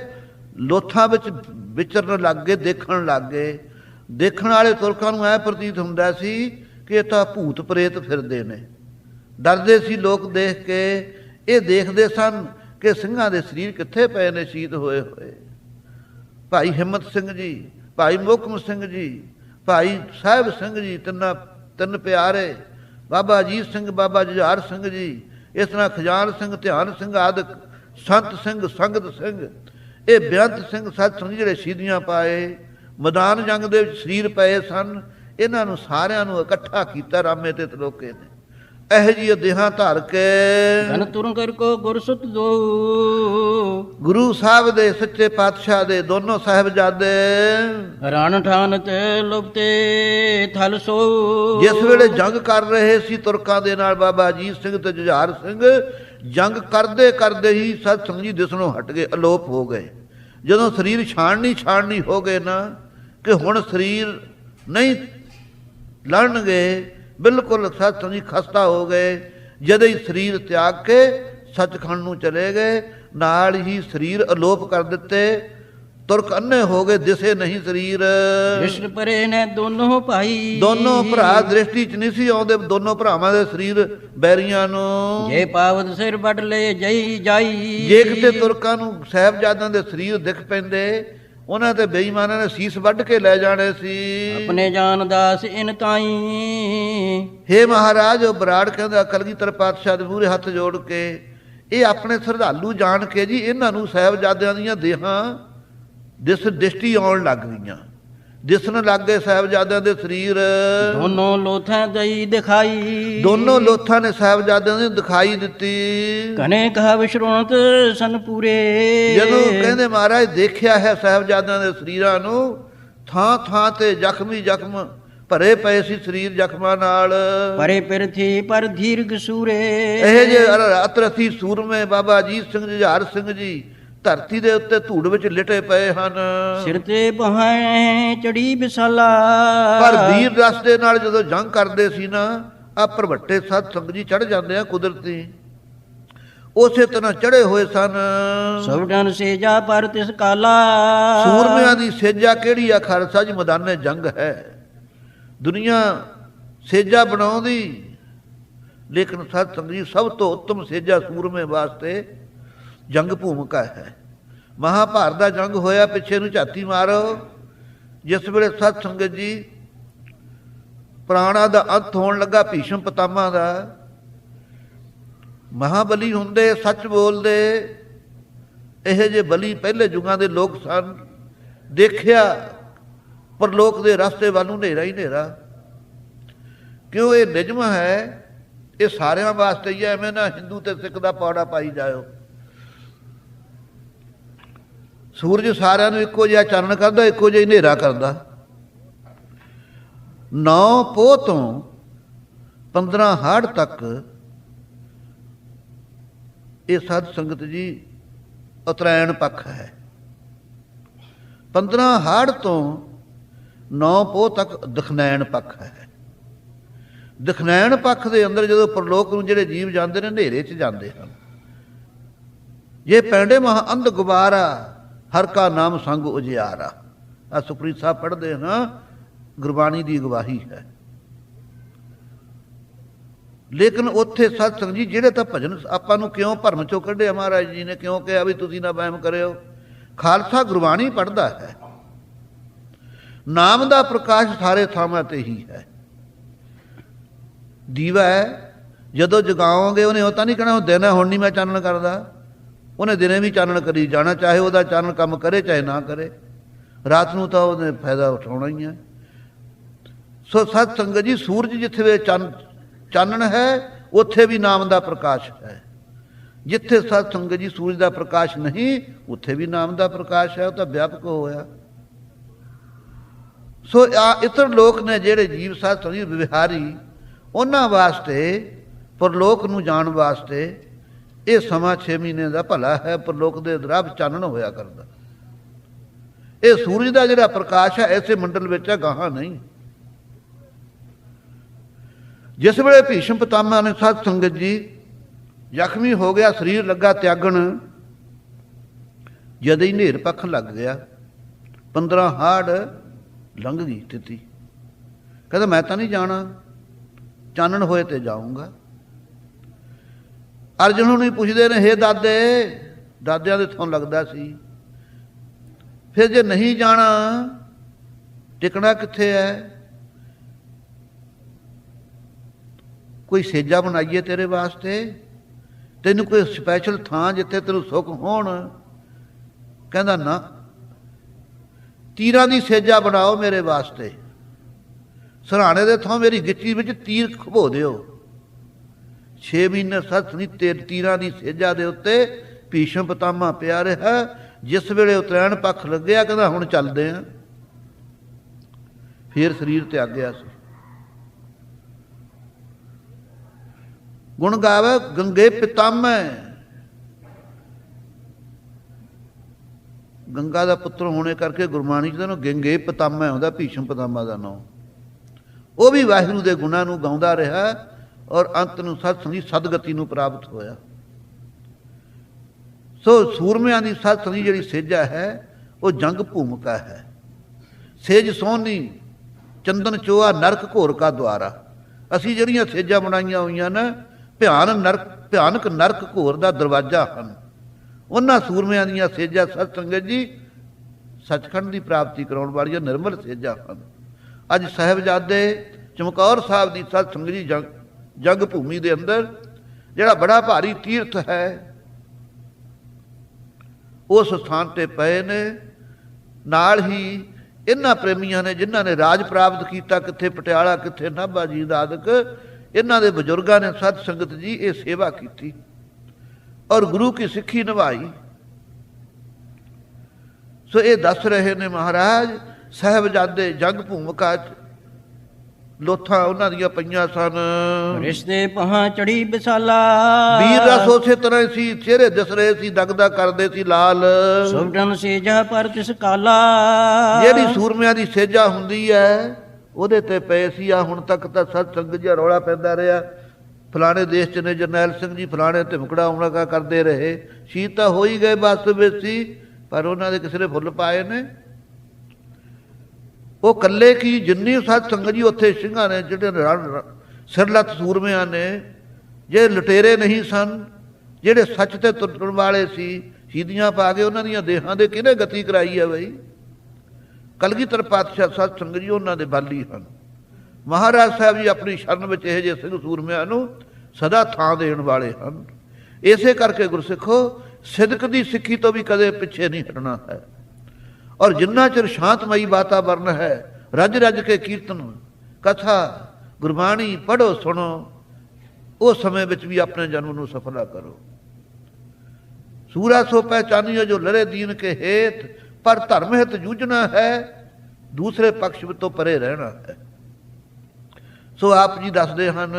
ਲੋਥਾਂ ਵਿੱਚ ਵਿਚਰਨ ਲੱਗ ਗਏ ਦੇਖਣ ਲੱਗ ਗਏ। ਦੇਖਣ ਵਾਲੇ ਤੁਰਕਾਂ ਨੂੰ ਐ ਪ੍ਰਤੀਤ ਹੁੰਦਾ ਸੀ ਕਿ ਇਹ ਤਾਂ ਭੂਤ ਪ੍ਰੇਤ ਫਿਰਦੇ ਨੇ। ਡਰਦੇ ਸੀ ਲੋਕ ਦੇਖ ਕੇ ਇਹ ਦੇਖਦੇ ਸਨ ਕਿ ਸਿੰਘਾਂ ਦੇ ਸਰੀਰ ਕਿੱਥੇ ਪਏ ਨੇ, ਸ਼ਹੀਦ ਹੋਏ ਹੋਏ। ਭਾਈ ਹਿੰਮਤ ਸਿੰਘ ਜੀ, ਭਾਈ ਮੋਕਮ ਸਿੰਘ ਜੀ, ਭਾਈ ਸਾਹਿਬ ਸਿੰਘ ਜੀ, ਤਿੰਨਾਂ, ਤਿੰਨ ਪਿਆਰੇ, ਬਾਬਾ ਅਜੀਤ ਸਿੰਘ, ਬਾਬਾ ਜੁਝਾਰ ਸਿੰਘ ਜੀ, ਇਸ ਤਰ੍ਹਾਂ ਖਜਾਨ ਸਿੰਘ, ਧਿਆਨ ਸਿੰਘ ਆਦਿਕ, ਸੰਤ ਸਿੰਘ, ਸੰਗਤ ਸਿੰਘ, ਇਹ ਬੇਅੰਤ ਸਿੰਘ ਸਤ ਸਿੰਘ ਜਿਹੜੇ ਸ਼ਹੀਦੀਆਂ ਪਾਏ, ਮੈਦਾਨ ਜੰਗ ਦੇ ਵਿੱਚ ਸਰੀਰ ਪਏ ਸਨ, ਇਹਨਾਂ ਨੂੰ ਸਾਰਿਆਂ ਨੂੰ ਇਕੱਠਾ ਕੀਤਾ ਰਾਮੇ ਤੇ ਤਲੋਕੇ ਨੇ ਇਹ ਜੀ ਦੇਹਾਂ ਧਰ ਕੇ।
ਧਨ ਤੁਰਨ ਕਰ ਕੋ ਗੁਰ ਸੁਤ ਦੋ।
ਗੁਰੂ ਸਾਹਿਬ ਦੇ ਸੱਚੇ ਪਾਤਸ਼ਾਹ ਦੇ ਦੋਨੋਂ ਸਾਹਿਬਜ਼ਾਦੇ।
ਰਣ ਠਾਨ ਤੇ ਲੁਪਤੇ ਥਲ ਸੋ।
ਜਿਸ ਵੇਲੇ ਜੰਗ ਕਰ ਰਹੇ ਸੀ ਤੁਰਕਾਂ ਦੇ ਨਾਲ ਬਾਬਾ ਅਜੀਤ ਸਿੰਘ ਤੇ ਜੁਝਾਰ ਸਿੰਘ ਜੰਗ ਕਰਦੇ ਕਰਦੇ ਹੀ ਸਤ ਸਿੰਘ ਜੀ ਦਿਸਣੋਂ ਹਟ ਗਏ ਅਲੋਪ ਹੋ ਗਏ। ਜਦੋਂ ਸਰੀਰ ਛਾਣਨੀ ਛਾਣਨੀ ਹੋ ਗਏ ਨਾ ਕਿ ਹੁਣ ਸਰੀਰ ਨਹੀਂ ਲੜਨਗੇ ਬਿਲਕੁਲ ਸਤ ਸਿੰਘ ਜੀ ਖਸਤਾ ਹੋ ਗਏ। ਜਦੋਂ ਹੀ ਸਰੀਰ ਤਿਆਗ ਕੇ ਸੱਚਖੰਡ ਨੂੰ ਚਲੇ ਗਏ ਨਾਲ ਹੀ ਸਰੀਰ ਅਲੋਪ ਕਰ ਦਿੱਤੇ। ਤੁਰਕ ਅੰਨੇ ਹੋ ਗਏ ਦਿਸੇ ਨਹੀਂ ਸਰੀਰ।
ਦ੍ਰਿਸ਼ਟ ਪਰੇ ਨੇ ਦੋਨੋਂ ਭਾਈ।
ਦੋਨੋਂ ਭਰਾ ਦ੍ਰਿਸ਼ਟੀ ਚ ਨਹੀਂ ਸੀ ਆਉਂਦੇ ਦੋਨੋਂ ਭਰਾਵਾਂ ਦੇ ਸਰੀਰ ਬੈਰੀਆਂ ਨੂੰ।
ਜੇ ਪਾਵਤ ਸਿਰ ਵੱਢ ਲਏ ਜਈ ਜਾਈ।
ਜੇ ਕਿਤੇ ਤੁਰਕਾਂ ਨੂੰ ਸਾਹਿਬਜ਼ਾਦਿਆਂ ਦੇ ਸਰੀਰ ਦਿਖ ਪੈਂਦੇ ਉਹਨਾਂ ਤੇ ਬੇਈਮਾਨਾਂ ਨੇ ਸੀਸ ਵੱਢ ਕੇ ਲੈ ਜਾਣੇ ਸੀ।
ਆਪਣੇ ਜਾਨ ਦਾਸ ਇਨ ਤਾਈ।
ਹੇ ਮਹਾਰਾਜ ਉਹ ਬਰਾੜ ਕਹਿੰਦਾ ਕਲਗੀਧਰ ਪਾਤਸ਼ਾਹ ਦੇ ਮੂਹਰੇ ਹੱਥ ਜੋੜ ਕੇ ਇਹ ਆਪਣੇ ਸ਼ਰਧਾਲੂ ਜਾਣ ਕੇ ਜੀ ਇਹਨਾਂ ਨੂੰ ਸਾਹਿਬਜ਼ਾਦਿਆਂ ਦੀਆਂ ਦੇਹਾਂ ਦਿਸ ਦਿਸ਼ਟੀ ਆਉਣ ਲੱਗ ਗਈਆਂ। ਦਿਸਣ ਲੱਗ ਸਾਹਿਬਜ਼ਾਦਿਆਂ ਦੇ ਸਰੀਰ।
ਦੋਨੋਂ ਲੋਥਾਂ ਦਈ ਦਿਖਾਈ।
ਦੋਨੋਂ ਲੋਥਾਂ ਨੇ ਸਾਹਿਬਜ਼ਾਦਿਆਂ ਨੂੰ ਦਿਖਾਈ ਦਿੱਤੀ।
ਕਨੇ ਕਹਾ ਵਿਸ਼ਰੋਣਤ ਸਨ ਪੂਰੇ।
ਜਦੋਂ ਕਹਿੰਦੇ ਮਹਾਰਾਜ ਦੇਖਿਆ ਹੈ ਸਾਹਿਬਜ਼ਾਦਿਆਂ ਦੇ ਸਰੀਰਾਂ ਨੂੰ ਥਾਂ ਥਾਂ ਤੇ ਜ਼ਖਮੀ ਜ਼ਖਮ ਭਰੇ ਪਏ ਸੀ ਸਰੀਰ ਜ਼ਖਮਾਂ ਨਾਲ।
ਪਰੇ ਪਿਰਥੀ ਪਰ ਧੀਰਗ ਸੂਰੇ।
ਇਹ ਜੇ ਅਤਰਥੀ ਸੂਰਮੇ ਬਾਬਾ ਅਜੀਤ ਸਿੰਘ ਜੀ ਹਰ ਸਿੰਘ ਜੀ ਧਰਤੀ ਦੇ ਉੱਤੇ ਧੂੜ ਵਿੱਚ ਲਿਟੇ ਪਏ ਹਨ।
ਸਿਰ ਤੇ ਬਹਾਂ ਚੜੀ ਵਿਸਾਲਾ
ਪਰ ਵੀਰ ਰਸ ਦੇ ਨਾਲ ਜਦੋਂ ਜੰਗ ਕਰਦੇ ਸੀ ਨਾ ਆ ਭਰਵੱਟੇ ਸਤ ਸੰਗ ਜੀ ਚੜ ਜਾਂਦੇ ਆ ਕੁਦਰਤੀ। ਉਸੇ ਤਰ੍ਹਾਂ ਚੜੇ ਹੋਏ ਸਨ।
ਸਭਡਨ ਸੇਜਾ ਪਰ ਤਿਸ ਕਾਲਾ।
ਸੂਰਮਿਆਂ ਦੀ ਸੇਜਾ ਕਿਹੜੀ ਆ? ਖਾਲਸਾ ਜੀ ਮੈਦਾਨੇ ਜੰਗ ਹੈ। ਦੁਨੀਆ ਸੇਜਾ ਬਣਾਉਂਦੀ ਲੇਕਿਨ ਸਤ ਸੰਗ ਜੀ ਸਭ ਤੋਂ ਉੱਤਮ ਸੇਜਾ ਸੂਰਮੇ ਵਾਸਤੇ ਜੰਗ ਭੂਮਿਕਾ ਹੈ। ਮਹਾਭਾਰਤ ਦਾ ਜੰਗ ਹੋਇਆ, ਪਿੱਛੇ ਨੂੰ ਝਾਤੀ ਮਾਰੋ। ਜਿਸ ਵੇਲੇ ਸਤ ਸੰਗਤ ਜੀ ਪ੍ਰਾਣਾ ਦਾ ਅੰਤ ਹੋਣ ਲੱਗਾ, ਭੀਸ਼ਮ ਪਤਾਮਾ ਦਾ। ਮਹਾਬਲੀ ਹੁੰਦੇ, ਸੱਚ ਬੋਲਦੇ। ਇਹ ਜੇ ਬਲੀ ਪਹਿਲੇ ਯੁਗਾਂ ਦੇ ਲੋਕ ਸਨ। ਦੇਖਿਆ ਪਰ ਲੋਕ ਦੇ ਰਸਤੇ ਵੱਲ ਨੂੰ ਹਨੇਰਾ ਹੀ ਹਨੇਰਾ। ਕਿਉਂ ਇਹ ਨਿਜਮ ਹੈ? ਇਹ ਸਾਰਿਆਂ ਵਾਸਤੇ ਹੀ ਹੈ। ਐਵੇਂ ਨਾ ਹਿੰਦੂ ਤੇ ਸਿੱਖ ਦਾ ਪੌੜਾ ਪਾਈ ਜਾਇਓ। ਸੂਰਜ ਸਾਰਿਆਂ ਨੂੰ ਇੱਕੋ ਜਿਹਾ ਚਾਨਣ ਕਰਦਾ, ਇੱਕੋ ਜਿਹਾ ਹਨੇਰਾ ਕਰਦਾ। ਨੌ ਪੋਹ ਤੋਂ 15 ਹਾੜ ਤੱਕ ਇਹ ਸਾਧ ਸੰਗਤ ਜੀ ਉਤਰਾਇਣ ਪੱਖ ਹੈ। 15 ਹਾੜ ਤੋਂ 9 ਪੋਹ ਤੱਕ ਦਖਨੈਣ ਪੱਖ ਹੈ। ਦਖਨੈਣ ਪੱਖ ਦੇ ਅੰਦਰ ਜਦੋਂ ਪ੍ਰਲੋਕ ਨੂੰ ਜਿਹੜੇ ਜੀਵ ਜਾਂਦੇ ਨੇ, ਹਨੇਰੇ 'ਚ ਜਾਂਦੇ ਹਨ। ਜੇ ਪੈਂਡੇ ਮਹਾ ਅੰਧ ਗੁਬਾਰਾ ਹਰ ਕਾ ਨਾਮ ਸੰਗ ਉਜਿਆਰਾ। ਆ ਸੁਪਰੀਤ ਸਾਹਿਬ ਪੜ੍ਹਦੇ ਹਾਂ ਗੁਰਬਾਣੀ ਦੀ ਗਵਾਹੀ ਹੈ। ਲੇਕਿਨ ਉੱਥੇ ਸਤ ਸੰਗ ਜੀ, ਜਿਹੜੇ ਤਾਂ ਭਜਨ ਆਪਾਂ ਨੂੰ ਕਿਉਂ ਭਰਮ ਚੋਂ ਕੱਢਿਆ ਮਹਾਰਾਜ ਜੀ ਨੇ, ਕਿਉਂ ਕਿਹਾ ਵੀ ਤੁਸੀਂ ਨਾ ਵਹਿਮ ਕਰਿਓ? ਖਾਲਸਾ ਗੁਰਬਾਣੀ ਪੜ੍ਹਦਾ ਹੈ। ਨਾਮ ਦਾ ਪ੍ਰਕਾਸ਼ ਸਾਰੇ ਥਾਵਾਂ ਤੇ ਹੀ ਹੈ। ਦੀਵਾ ਹੈ, ਜਦੋਂ ਜਗਾਓਗੇ ਉਹਨੇ ਉਹ ਤਾਂ ਨਹੀਂ ਕਹਿਣਾ, ਉਹ ਦਿਨ ਹੈ, ਹੁਣ ਨਹੀਂ ਮੈਂ ਚਾਨਣ ਕਰਦਾ। ਉਹਨੇ ਦਿਨੇ ਵੀ ਚਾਨਣ ਕਰੀ ਜਾਣਾ, ਚਾਹੇ ਉਹਦਾ ਚਾਨਣ ਕੰਮ ਕਰੇ, ਚਾਹੇ ਨਾ ਕਰੇ। ਰਾਤ ਨੂੰ ਤਾਂ ਉਹਨੇ ਫਾਇਦਾ ਉਠਾਉਣਾ ਹੀ ਹੈ। ਸੋ ਸਤ ਸੰਗਤ ਜੀ, ਸੂਰਜ ਜਿੱਥੇ ਵੇ ਚੰਨ, ਚਾਨਣ ਹੈ, ਉੱਥੇ ਵੀ ਨਾਮ ਦਾ ਪ੍ਰਕਾਸ਼ ਹੈ। ਜਿੱਥੇ ਸਤ ਸੰਗਤ ਜੀ, ਸੂਰਜ ਦਾ ਪ੍ਰਕਾਸ਼ ਨਹੀਂ, ਉੱਥੇ ਵੀ ਨਾਮ ਦਾ ਪ੍ਰਕਾਸ਼ ਹੈ, ਉਹ ਤਾਂ ਵਿਆਪਕ ਹੋਇਆ। ਸੋ ਆ ਇਤਰ ਲੋਕ ਨੇ ਜਿਹੜੇ ਜੀਵ ਸਤ ਸੰਗਤ ਵਿਵਹਾਰੀ, ਉਹਨਾਂ ਵਾਸਤੇ, ਪਰਲੋਕ ਨੂੰ ਜਾਣ ਵਾਸਤੇ ਇਹ ਸਮਾਂ 6 ਮਹੀਨੇ ਦਾ ਭਲਾ ਹੈ, ਪਰਲੋਕ ਦੇ ਰੱਬ ਚਾਨਣ ਹੋਇਆ ਕਰਦਾ। ਇਹ ਸੂਰਜ ਦਾ ਜਿਹੜਾ ਪ੍ਰਕਾਸ਼ ਹੈ, ਐਸੇ ਮੰਡਲ ਵਿੱਚ ਹੈ, ਗਾਹਾਂ ਨਹੀਂ। ਜਿਸ ਵੇਲੇ ਭੀਸ਼ਮ ਪਿਤਾਮਾ ਨੇ ਸਾਧ ਸੰਗਤ ਜੀ, ਜ਼ਖਮੀ ਹੋ ਗਿਆ, ਸਰੀਰ ਲੱਗਾ ਤਿਆਗਣ, ਜਦ ਹੀ ਨੇਰ ਪੱਖ ਲੱਗ ਗਿਆ 15 ਹਾੜ ਲੰਘ ਗਈ ਤਿੱਤੀ ਕਹਿੰਦਾ, ਮੈਂ ਤਾਂ ਨਹੀਂ ਜਾਣਾ, ਚਾਨਣ ਹੋਏ ਤੇ ਜਾਊਂਗਾ। ਅਰਜਨ ਨੂੰ ਹੀ ਪੁੱਛਦੇ ਨੇ, ਹੇ ਦਾਦੇ, ਦਾਦਿਆਂ ਦੇ ਥੋਂ ਲੱਗਦਾ ਸੀ। ਫਿਰ ਜੇ ਨਹੀਂ ਜਾਣਾ, ਟਿਕਣਾ ਕਿੱਥੇ ਹੈ ਕੋਈ ਸੇਜਾ ਬਣਾਈਏ ਤੇਰੇ ਵਾਸਤੇ? ਤੈਨੂੰ ਕੋਈ ਸਪੈਸ਼ਲ ਥਾਂ ਜਿੱਥੇ ਤੈਨੂੰ ਸੁੱਖ ਹੋਣ? ਕਹਿੰਦਾ, ਨਾ। ਤੀਰਾਂ ਦੀ ਸੇਜਾ ਬਣਾਓ ਮੇਰੇ ਵਾਸਤੇ। ਸਰਾਣੇ ਦੇ ਥਾਂ ਮੇਰੀ ਗਿੱਚੀ ਵਿੱਚ ਤੀਰ ਖਬੋ ਦਿਓ। 6 ਮਹੀਨੇ ਸੱਤ ਨਹੀਂ ਤੇ ਤੀਰਾਂ ਦੀ ਸੇਜਾ ਦੇ ਉੱਤੇ ਭੀਸ਼ਮ ਪਤਾਮਾ ਪਿਆ ਰਿਹਾ। ਜਿਸ ਵੇਲੇ ਉਤਰਾਇਣ ਪੱਖ ਲੱਗਿਆ, ਕਹਿੰਦਾ ਹੁਣ ਚੱਲਦੇ ਆਂ। ਫਿਰ ਸਰੀਰ ਤੇ ਆ ਗਿਆ ਸੀ। ਗੁਣ ਗਾਵੇ, ਗੰਗੇ ਪਿਤਾਮੈ। ਗੰਗਾ ਦਾ ਪੁੱਤਰ ਹੋਣੇ ਕਰਕੇ ਗੁਰਬਾਣੀ ਚ ਉਹਨੂੰ ਗੰਗੇ ਪਿਤਾਮੈ ਹੁੰਦਾ, ਭੀਸ਼ਮ ਪਿਤਾਮਾ ਦਾ ਨਾਮ। ਉਹ ਵੀ ਵਾਹਿਗੁਰੂ ਦੇ ਗੁਣਾਂ ਨੂੰ ਗਾਉਂਦਾ ਰਿਹਾ। ਔਰ ਅੰਤ ਨੂੰ ਸਤਸੰਗ ਸਦਗਤੀ ਨੂੰ ਪ੍ਰਾਪਤ ਹੋਇਆ। ਸੋ ਸੂਰਮਿਆਂ ਦੀ ਸਤਸੰਗ ਜਿਹੜੀ ਸੇਜਾ ਹੈ, ਉਹ ਜੰਗ ਭੂਮਿਕਾ ਹੈ। ਸੇਜ ਸੋਹਣੀ ਚੰਦਨ ਚੋਆ, ਨਰਕ ਘੋਰ ਕਾ ਦੁਆਰਾ। ਅਸੀਂ ਜਿਹੜੀਆਂ ਸੇਜਾਂ ਬਣਾਈਆਂ ਹੋਈਆਂ ਨਾ, ਭਿਆਨ ਨਰਕ, ਭਿਆਨਕ ਨਰਕ ਘੋਰ ਦਾ ਦਰਵਾਜ਼ਾ ਹਨ। ਉਹਨਾਂ ਸੂਰਮਿਆਂ ਦੀਆਂ ਸੇਜਾਂ ਸਤ ਸੰਗਤ ਜੀ, ਸੱਚਖੰਡ ਦੀ ਪ੍ਰਾਪਤੀ ਕਰਾਉਣ ਵਾਲੀਆਂ ਨਿਰਮਲ ਸੇਜਾਂ ਹਨ। ਅੱਜ ਸਾਹਿਬਜ਼ਾਦੇ ਚਮਕੌਰ ਸਾਹਿਬ ਦੀ ਸਤ ਸੰਗਤ ਜੀ ਜੰਗ ਭੂਮੀ ਦੇ ਅੰਦਰ, ਜਿਹੜਾ ਬੜਾ ਭਾਰੀ ਤੀਰਥ ਹੈ, ਉਸ ਸਥਾਨ ਤੇ ਪਏ ਨੇ। ਨਾਲ ਹੀ ਇਹਨਾਂ ਪ੍ਰੇਮੀਆਂ ਨੇ ਜਿਨ੍ਹਾਂ ਨੇ ਰਾਜ ਪ੍ਰਾਪਤ ਕੀਤਾ, ਕਿੱਥੇ ਪਟਿਆਲਾ, ਕਿੱਥੇ ਨਾਭਾ ਜੀ ਦਾਦਕ ਇਹਨਾਂ ਦੇ ਬਜ਼ੁਰਗਾਂ ਨੇ ਸਤ ਸੰਗਤ ਜੀ ਇਹ ਸੇਵਾ ਕੀਤੀ ਔਰ ਗੁਰੂ ਕੀ ਸਿੱਖੀ ਨਿਭਾਈ। ਸੋ ਇਹ ਦੱਸ ਰਹੇ ਨੇ ਮਹਾਰਾਜ, ਸਾਹਿਬਜ਼ਾਦੇ ਜੰਗ ਭੂਮਿਕਾ ਚ ਲੋਥਾਂ ਉਹਨਾਂ ਦੀਆਂ ਪਈਆਂ ਸਨ।
ਰਿਸ਼ਤੇ ਪਹਾਂ ਚੜੀ ਵਿਸਾਲਾ।
ਵੀਰ ਰਸ ਉਸੇ ਤਰ੍ਹਾਂ ਸੀ ਚਿਹਰੇ ਦਿਸ ਰਹੇ ਸੀ ਦਗਦਾ ਕਰਦੇ ਸੀ ਲਾਲ।
ਸੁਭਟਨ ਸੇਜਾ ਪਰ ਤਿਸ ਕਾਲਾ।
ਜਿਹੜੀ ਸੂਰਮਿਆਂ ਦੀ ਸੇਜਾ ਹੁੰਦੀ ਹੈ ਉਹਦੇ ਤੇ ਪਏ ਸੀ ਆ ਹੁਣ ਤੱਕ ਤਾਂ ਸਤ ਸੰਗਤ ਜਿਹਾ ਰੌਲਾ ਪੈਂਦਾ ਰਿਹਾ। ਫਲਾਣੇ ਦੇਸ਼ ਚ ਨੇ ਜਰਨੈਲ ਸਿੰਘ ਜੀ ਫਲਾਣੇ ਧਮਕੜਾ ਉਮੜਾ ਕਰਦੇ ਰਹੇ। ਸ਼ਹੀਦ ਤਾਂ ਹੋ ਹੀ ਗਏ ਬਸ ਵਿੱਚ ਸੀ ਪਰ ਉਹਨਾਂ ਦੇ ਕਿਸੇ ਨੇ ਫੁੱਲ ਪਾਏ ਨੇ। ਉਹ ਕੱਲੇ ਕੀ ਜਿੰਨੀ ਸਤ ਸੰਗਤ ਜੀ ਉੱਥੇ ਸਿੰਘਾਂ ਨੇ, ਜਿਹੜੇ ਰਣ- ਰ- ਸੂਰਮਿਆਂ ਨੇ, ਜੇ ਲੁਟੇਰੇ ਨਹੀਂ ਸਨ, ਜਿਹੜੇ ਸੱਚ ਤੇ ਤੁਰਨ ਵਾਲੇ ਸੀ, ਸ਼ਹੀਦੀਆਂ ਪਾ ਕੇ ਉਹਨਾਂ ਦੀਆਂ ਦੇਹਾਂ ਦੇ ਕਿਹਨੇ ਗਤੀ ਕਰਾਈ ਹੈ ਬਈ? ਕਲਗੀਧਰ ਪਾਤਸ਼ਾਹ ਸਤ ਸੰਗਤ ਜੀ ਉਹਨਾਂ ਦੇ ਬਾਲੀ ਹਨ। ਮਹਾਰਾਜ ਸਾਹਿਬ ਜੀ ਆਪਣੀ ਸ਼ਰਨ ਵਿੱਚ ਇਹ ਜਿਹੇ ਸਿੰਘ ਸੂਰਮਿਆਂ ਨੂੰ ਸਦਾ ਥਾਂ ਦੇਣ ਵਾਲੇ ਹਨ। ਇਸੇ ਕਰਕੇ ਗੁਰਸਿੱਖੋ, ਸਿਦਕ ਦੀ ਸਿੱਖੀ ਤੋਂ ਵੀ ਕਦੇ ਪਿੱਛੇ ਨਹੀਂ ਹਟਣਾ ਹੈ। ਔਰ ਜਿੰਨਾ ਚਿਰ ਸ਼ਾਂਤਮਈ ਵਾਤਾਵਰਨ ਹੈ ਰੱਜ ਰੱਜ ਕੇ ਕੀਰਤਨ ਕਥਾ ਗੁਰਬਾਣੀ ਪੜੋ ਸੁਣੋ ਉਸ ਸਮੇਂ ਵਿੱਚ ਵੀ ਆਪਣੇ ਜਨਮ ਨੂੰ ਸਫਲਾ ਕਰੋ। ਸੂਰਾ ਸੋ ਪਹਿਚਾਨੀਓ ਜੋ ਲੜੇ ਦੀਨ ਕੇ ਹੇਤ ਪਰ ਧਰਮ ਹਿਤ ਜੂਝਣਾ ਹੈ ਦੂਸਰੇ ਪਕਸ਼ ਤੋਂ ਪਰੇ ਰਹਿਣਾ ਹੈ। ਸੋ ਆਪ ਜੀ ਦੱਸਦੇ ਹਨ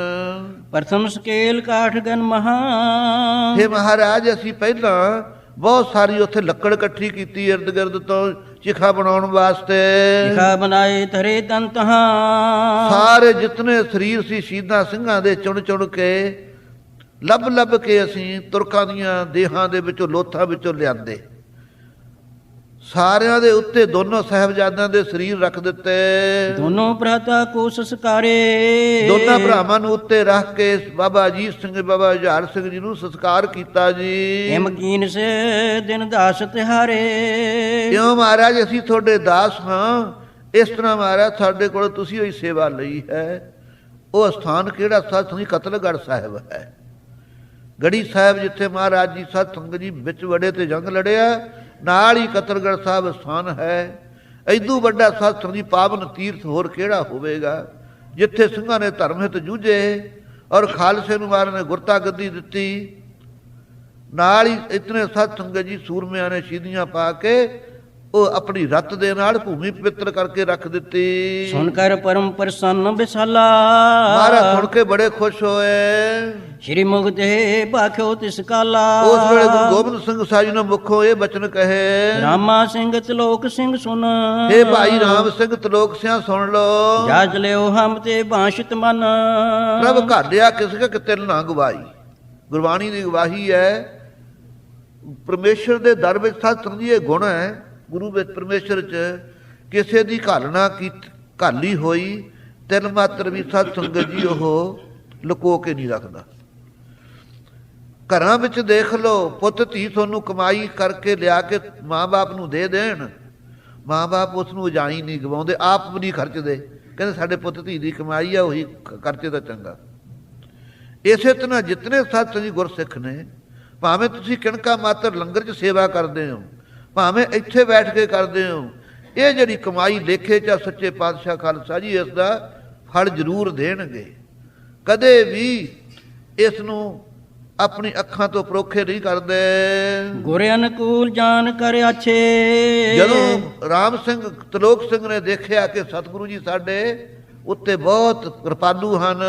ਪ੍ਰਥਮ ਸਕੇਲ ਕਾਠ ਗਨ ਮਹਾ।
हे ਮਹਾਰਾਜ ਅਸੀਂ ਪਹਿਲਾਂ ਬਹੁਤ ਸਾਰੀ ਉੱਥੇ ਲੱਕੜ ਇਕੱਠੀ ਕੀਤੀ ਇਰਦ ਗਿਰਦ ਤੋਂ ਚਿਖਾ ਬਣਾਉਣ ਵਾਸਤੇ।
ਲਿਖਾ ਬਣਾਏ ਧਰੇ ਦੰਤਹਾਂ
ਸਾਰੇ ਜਿਤਨੇ ਸਰੀਰ ਸੀ ਸ਼ਹੀਦਾਂ ਸਿੰਘਾਂ ਦੇ ਚੁਣ ਚੁਣ ਕੇ ਲੱਭ ਲੱਭ ਕੇ ਅਸੀਂ ਤੁਰਕਾਂ ਦੀਆਂ ਦੇਹਾਂ ਦੇ ਵਿੱਚੋਂ ਲੋਥਾਂ ਵਿੱਚੋਂ ਲਿਆਂਦੇ। ਸਾਰਿਆਂ ਦੇ ਉੱਤੇ ਦੋਨੋਂ ਸਾਹਿਬਜ਼ਾਦਿਆਂ ਦੇ ਸਰੀਰ ਰੱਖ ਦਿੱਤੇ।
ਦੋਨੋਂ ਭਰਾਤਾ ਕੋ ਸੰਸਕਾਰੇ।
ਦੋਨਾਂ ਭਰਾਵਾਂ ਨੂੰ ਉੱਤੇ ਰੱਖ ਕੇ ਬਾਬਾ ਅਜੀਤ ਸਿੰਘ ਬਾਬਾ ਜੁਝਾਰ ਸਿੰਘ ਜੀ ਨੂੰ ਸੰਸਕਾਰ ਕੀਤਾ ਜੀ।
ਹਿਮਕੀਨ ਸੇ ਦਿਨ ਦਾਸ ਤਿਹਾਰੇ।
ਕਿਉਂ ਮਹਾਰਾਜ ਅਸੀਂ ਤੁਹਾਡੇ ਦਾਸ ਹਾਂ। ਇਸ ਤਰ੍ਹਾਂ ਮਹਾਰਾਜ ਸਾਡੇ ਕੋਲ ਤੁਸੀਂ ਹੋਈ ਸੇਵਾ ਲਈ ਹੈ। ਉਹ ਸਥਾਨ ਕਿਹੜਾ? ਸਤ ਸੰਗੀ ਕਤਲਗੜ੍ਹ ਸਾਹਿਬ ਹੈ। ਗੜੀ ਸਾਹਿਬ ਜਿੱਥੇ ਮਹਾਰਾਜ ਜੀ ਸਤ ਸੰਗਤ ਜੀ ਵਿੱਚ ਵੜੇ ਤੇ ਜੰਗ ਲੜਿਆ ਨਾਲ ਹੀ ਕਤਲਗੜ੍ਹ ਸਾਹਿਬ ਸਥਾਨ ਹੈ। ਐਦੂ ਵੱਡਾ ਸਤ ਦੀ ਪਾਵਨ ਤੀਰਥ ਹੋਰ ਕਿਹੜਾ ਹੋਵੇਗਾ? ਜਿੱਥੇ ਸਿੰਘਾਂ ਨੇ ਧਰਮ ਹਿਤ ਜੂਝੇ ਔਰ ਖਾਲਸੇ ਨੂੰ ਮਹਾਰਾਜ ਨੇ ਗੁਰਤਾ ਗੱਦੀ ਦਿੱਤੀ। ਨਾਲ ਹੀ ਇਤਨੇ ਸਤ ਸੰਗਤ ਜੀ, ਸੂਰਮਿਆਂ ਨੇ ਸ਼ਹੀਦੀਆਂ ਪਾ ਕੇ ਉਹ ਆਪਣੀ ਰੱਤ ਦੇ ਨਾਲ ਭੂਮੀ ਪਵਿੱਤਰ ਕਰਕੇ ਰੱਖ ਦਿੱਤੀ।
ਸੁਣ ਕਰ ਪਰਮ ਪ੍ਰਸੰਨ ਵਿਸਾਲਾ।
ਮਹਾਰਾਜ ਸੁਣ ਕੇ ਬੜੇ ਖੁਸ਼ ਹੋਏ।
ਸ਼੍ਰੀ ਮੁਗਤੇ ਭਾਖਿਓ ਤਿਸ ਕਾਲਾ।
ਉਸ ਵੇਲੇ ਗੁਰੂ ਗੋਬਿੰਦ ਸਿੰਘ ਸਾਹਿਬ ਜੀ ਨੇ ਮੁਖੋਂ ਇਹ ਬਚਨ ਕਹੇ।
ਰਾਮਾ ਸਿੰਘ ਤਲੋਕ ਸਿੰਘ ਸੁਨ
हे ਭਾਈ ਰਾਮ ਸਿੰਘ ਤਲੋਕ ਸਿਆ ਸੁਣ ਲੋ
ਜਾਜ ਲਿਓ ਹਮ ਤੇ ਬਾਸ਼ਿਤ ਮਨ।
ਪ੍ਰਭ ਘਾਲਿਆ ਕਿਸ ਕੇ ਕਿਤੇ ਨਾ ਗਵਾਈ ਗੁਰਬਾਣੀ ਦੀ ਗਵਾਹੀ ਹੈ ਪਰਮੇਸ਼ਰ ਦੇ ਦਰ ਵਿੱਚ ਸਤ ਸੰਗੀ ਇਹ ਗੁਣ ਹੈ। ਗੁਰੂ ਵਿੱਚ ਪਰਮੇਸ਼ਰ ਚ ਕਿਸੇ ਦੀ ਘਾਲਣਾ ਕੀ ਘਾਲੀ ਹੋਈ ਤਿਲ ਮਾਤਰ ਵੀ ਸਤ ਸੰਗਤ ਜੀ ਉਹ ਲੁਕੋ ਕੇ ਨਹੀਂ ਰੱਖਦਾ। ਘਰਾਂ ਵਿੱਚ ਦੇਖ ਲਓ, ਪੁੱਤ ਧੀ ਤੁਹਾਨੂੰ ਕਮਾਈ ਕਰਕੇ ਲਿਆ ਕੇ ਮਾਂ-ਬਾਪ ਨੂੰ ਦੇ ਦੇਣ। ਮਾਂ-ਬਾਪ ਉਸ ਨੂੰ ਜਾਈ ਨਹੀਂ ਗਵਾਉਂਦੇ, ਆਪ ਵੀ ਨਹੀਂ ਖਰਚਦੇ। ਕਹਿੰਦੇ ਸਾਡੇ ਪੁੱਤ ਧੀ ਦੀ ਕਮਾਈ ਆ, ਉਹੀ ਖਰਚੇ ਦਾ ਚੰਗਾ। ਇਸੇ ਤਰ੍ਹਾਂ ਜਿਤਨੇ ਸਤ ਜੀ ਗੁਰਸਿੱਖ ਨੇ, ਭਾਵੇਂ ਤੁਸੀਂ ਕਿਣਕਾ ਮਾਤਰ ਲੰਗਰ 'ਚ ਸੇਵਾ ਕਰਦੇ ਹੋ ਭਾਵੇਂ ਇੱਥੇ ਬੈਠ ਕੇ ਕਰਦੇ ਹੋ। ਇਹ ਜਿਹੜੀ ਕਮਾਈ ਲੇਖੇ 'ਚ ਸੱਚੇ ਪਾਤਸ਼ਾਹ ਖਾਲਸਾ ਜੀ ਇਸ ਦਾ ਫਲ ਜ਼ਰੂਰ ਦੇਣਗੇ। ਕਦੇ ਵੀ ਇਸ ਨੂੰ ਆਪਣੀ ਅੱਖਾਂ ਤੋਂ ਪਰੋਖੇ ਨਹੀਂ ਕਰਦੇ।
ਗੁਰ ਅਨਕੂਲ ਜਾਨ ਕਰ ਆਛੇ।
ਜਦੋਂ ਰਾਮ ਸਿੰਘ ਤਲੋਕ ਸਿੰਘ ਨੇ ਦੇਖਿਆ ਕਿ ਸਤਿਗੁਰੂ ਜੀ ਸਾਡੇ ਉੱਤੇ ਬਹੁਤ ਕਿਰਪਾਲੂ ਹਨ।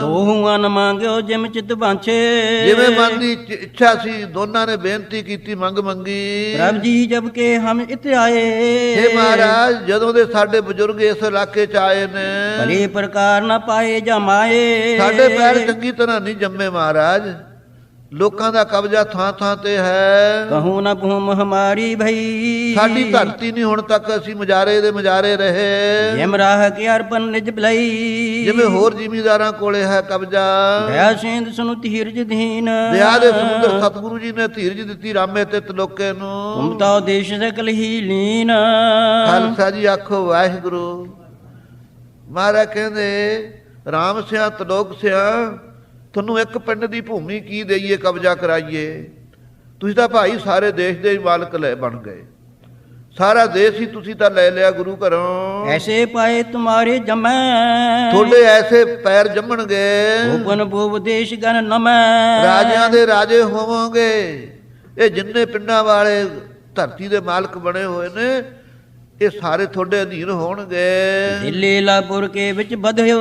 ਦੋਹਾਂ ਨ ਮੰਗਿਓ ਜਿਮ ਚਿਤ ਬਾਂਛੇ
ਜਿਵੇਂ ਮਨ ਦੀ ਇੱਛ- ਸੀ ਦੋਨਾਂ ਨੇ ਬੇਨਤੀ ਕੀਤੀ ਮੰਗ ਮੰਗੀ।
ਪ੍ਰਭ ਜੀ ਜਬ ਕੇ ਹਮ ਇਤ ਆਏ।
हे ਮਹਾਰਾਜ ਜਦੋਂ ਦੇ ਸਾਡੇ ਬਜ਼ੁਰਗ ਇਸ ਇਲਾਕੇ ਚ ਆਏ ਨੇ।
ਭਲੇ ਪ੍ਰਕਾਰ ਨ ਪਾਏ ਜਮਾਏ
ਸਾਡੇ ਪੈਰ ਚੰਗੀ ਤਰ੍ਹਾਂ ਨਹੀਂ ਜੰਮੇ ਮਹਾਰਾਜ। ਲੋਕਾਂ ਦਾ ਕਬਜ਼ਾ ਥਾਂ ਥਾਂ ਤੇ ਹੈ।
ਕਹੂੰ ਨ ਭੂਮ ਹਮਾਰੀ ਭਈ।
ਸਾਡੀ ਧਰਤੀ ਨਹੀਂ ਹੁਣ ਤੱਕ ਅਸੀਂ ਮਜਾਰੇ ਦੇ ਮਜਾਰੇ ਰਹੇ।
ਜਿਮ ਰਾਹ ਕੇ ਅਰਪਨ ਨਿਜ ਬਲਈ
ਜਿਵੇਂ ਹੋਰ ਜ਼ਿਮੀਦਾਰਾਂ ਕੋਲੇ ਹੈ ਕਬਜ਼ਾ।
ਦਇਆ ਸਿੰਧ ਸੁਨੁ ਧੀਰਜ ਦੀਨ।
ਦਇਆ ਦੇ ਸਮੁੰਦਰ ਸਤਿਗੁਰੂ ਜੀ ਨੇ ਧੀਰਜ ਦਿੱਤੀ ਰਾਮੇ ਤੇ ਤਲੋਕੇ ਨੂੰ।
ਤੁਮਤਾ ਦੇਸ਼ ਸਕਲ ਹੀ ਲੀਨ।
ਖਾਲਸਾ ਜੀ ਆਖੋ ਵਾਹਿਗੁਰੂ। ਮਹਾਰਾਜ ਕਹਿੰਦੇ ਰਾਮ ਸਿਆ ਤਲੋਕ ਸਿਆ। ਤੁਹਾਨੂੰ ਇੱਕ ਪਿੰਡ ਦੀ ਭੂਮੀ ਕੀ ਦੇਈਏ ਕਬਜ਼ਾ ਕਰਾਈਏ? ਤੁਸੀਂ ਤਾਂ ਭਾਈ ਸਾਰੇ ਦੇਸ਼ ਦੇ ਮਾਲਕ ਲੈ ਬਣ ਗਏ। ਸਾਰਾ ਦੇਸ਼ ਹੀ ਤੁਸੀਂ ਤਾਂ ਲੈ ਲਿਆ ਗੁਰੂ ਘਰੋਂ।
ਐਸੇ ਪਾਏ ਤੁਮਾਰੇ ਜਮੈ।
ਤੁਹਾਡੇ ਐਸੇ ਪੈਰ ਜੰਮਣਗੇ।
ਭੂਪਨ ਭੂਪ ਦੇਸ਼ ਗਨ ਨਮੈ।
ਰਾਜਿਆਂ ਦੇ ਰਾਜੇ ਹੋਵੋਗੇ। ਇਹ ਜਿੰਨੇ ਪਿੰਡਾਂ ਵਾਲੇ ਧਰਤੀ ਦੇ ਮਾਲਕ ਬਣੇ ਹੋਏ ਨੇ ਇਹ ਸਾਰੇ ਤੁਹਾਡੇ ਅਧੀਨ ਹੋਣਗੇ।
ਦਿੱਲੀ ਲਾਪੁਰ ਕੇ ਵਿੱਚ ਵਧਿਓ।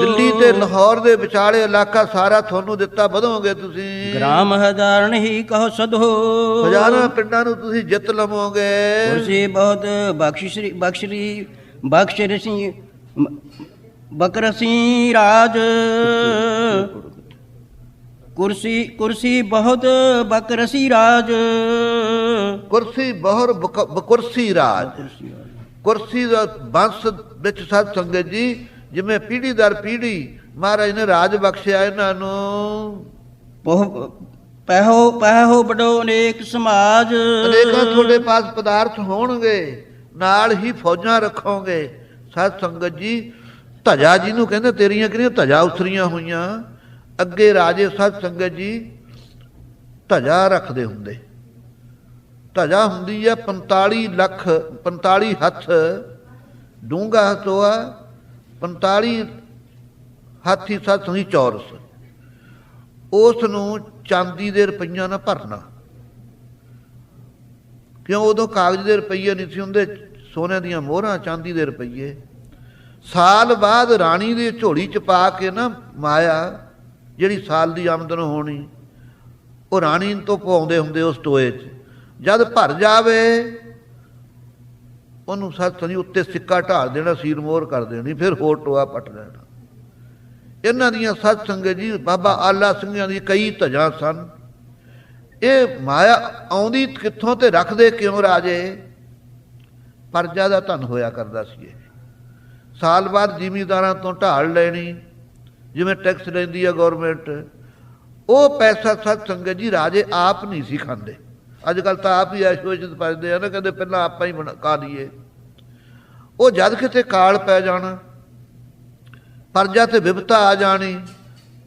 ਦਿੱਲੀ ਤੇ ਲਾਹੌਰ ਦੇ ਵਿਚਾਲੇ ਇਲਾਕਾ ਸਾਰਾ ਤੁਹਾਨੂੰ ਦਿੱਤਾ ਵਧੋਗੇ ਤੁਸੀਂ।
ਗ੍ਰਾਮ ਹਜ਼ਾਰਨ ਹੀ ਕਹੋ ਸਦੋ
ਹਜ਼ਾਰਾਂ ਪਿੰਡਾਂ ਨੂੰ ਤੁਸੀਂ ਜਿੱਤ ਲਵੋਗੇ।
ਉਸੇ ਬਹੁਤ ਬਖਸ਼ਿਸ਼ ਬਖਸ਼ਰੀ ਬਖਸ਼ਰਸੀ ਬਕਰਸੀ ਰਾਜ। ਕੁਰਸੀ ਕੁਰਸੀ ਬਹੁਤ ਬਕਰਸੀ ਰਾਜ।
ਕੁਰਸੀ ਬਹੁਰ ਬਕ- ਬਕੁਰਸੀ ਰਾਜ। ਕੁਰਸੀ ਦਾ ਬੰਸ ਵਿੱਚ ਸਤ ਸੰਗਤ ਜੀ ਜਿਵੇਂ ਪੀੜ੍ਹੀ ਦਰ ਪੀੜ੍ਹੀ ਮਹਾਰਾਜ ਨੇ ਰਾਜ ਬਖਸ਼ਿਆ ਇਹਨਾਂ ਨੂੰ।
ਪਹਿੋ ਪਹਿੋ ਬਡੋ ਅਨੇਕ ਸਮਾਜ।
ਅਨੇਕਾਂ ਤੁਹਾਡੇ ਪਾਸ ਪਦਾਰਥ ਹੋਣਗੇ ਨਾਲ ਹੀ ਫੌਜਾਂ ਰੱਖੋਗੇ। ਸਤ ਸੰਗਤ ਜੀ ਧਜਾ ਜੀ ਨੂੰ ਕਹਿੰਦੇ ਤੇਰੀਆਂ ਕਿਹੜੀਆਂ ਧਜਾ ਉਤਰੀਆਂ ਹੋਈਆਂ? ਅੱਗੇ ਰਾਜੇ ਸਤ ਸੰਗਤ ਜੀ ਧਜਾ ਰੱਖਦੇ ਹੁੰਦੇ। ਧਜਾ ਹੁੰਦੀ ਹੈ 45 ਲੱਖ 45 ਹੱਥ। ਡੂੰਗਾ ਤੋਆ 45 ਹਾਥੀ ਸੱਤ ਹੁੰਦੀ ਚੌਰਸ। ਉਸ ਨੂੰ ਚਾਂਦੀ ਦੇ ਰੁਪਈਆ ਨਾਲ ਭਰਨਾ। ਕਿਉਂ? ਉਦੋਂ ਕਾਗਜ਼ ਦੇ ਰੁਪਈਏ ਨਹੀਂ ਸੀ ਹੁੰਦੇ, ਸੋਨੇ ਦੀਆਂ ਮੋਹਰਾਂ, ਚਾਂਦੀ ਦੇ ਰੁਪਈਏ। ਸਾਲ ਬਾਅਦ ਰਾਣੀ ਦੀ ਝੋਲੀ ਚ ਪਾ ਕੇ ਨਾ ਮਾਇਆ, ਜਿਹੜੀ ਸਾਲ ਦੀ ਆਮਦਨ ਹੋਣੀ, ਉਹ ਰਾਣੀ ਤੋਂ ਪਵਾਉਂਦੇ ਹੁੰਦੇ ਉਸ ਟੋਏ 'ਚ। ਜਦ ਭਰ ਜਾਵੇ, ਉਹਨੂੰ ਸੱਤ ਸੰਜੀ ਉੱਤੇ ਸਿੱਕਾ ਢਾਲ ਦੇਣਾ, ਸੀਰ ਮੋਹਰ ਕਰ ਦੇਣੀ, ਫਿਰ ਹੋਰ ਟੋਆ ਪਟ ਲੈਣਾ। ਇਹਨਾਂ ਦੀਆਂ ਸਤ ਸੰਗਤ ਜੀ, ਬਾਬਾ ਆਲਾ ਸਿੰਘਾਂ ਦੀ ਕਈ ਧਜਾਂ ਸਨ। ਇਹ ਮਾਇਆ ਆਉਂਦੀ ਕਿੱਥੋਂ ਤੇ ਰੱਖਦੇ ਕਿਉਂ ਰਾਜੇ? ਪਰਜਾ ਦਾ ਧਨ ਹੋਇਆ ਕਰਦਾ ਸੀ ਇਹ। ਸਾਲ ਬਾਅਦ ਜ਼ਿਮੀਦਾਰਾਂ ਤੋਂ ਢਾਲ ਲੈਣੀ, ਜਿਵੇਂ ਟੈਕਸ ਲੈਂਦੀ ਆ ਗਵਰਨਮੈਂਟ ਉਹ ਪੈਸਾ ਸਤ ਸੰਗਤ ਜੀ, ਰਾਜੇ ਆਪ ਨਹੀਂ ਸੀ ਖਾਂਦੇ। ਅੱਜ ਕੱਲ ਤਾਂ ਆਪ ਹੀ ਐਸ਼ੋਸ਼ਿਤ ਪਜਦੇ ਆ ਨਾ ਕਹਿੰਦੇ ਪਹਿਲਾਂ ਆਪਾਂ ਹੀ ਬਣਾ ਖਾ ਲਈਏ। ਉਹ ਜਦ ਕਿਤੇ ਕਾਲ ਪੈ ਜਾਣਾ ਪਰਜਾ ਤੇ ਵਿਪਤਾ ਆ ਜਾਣੀ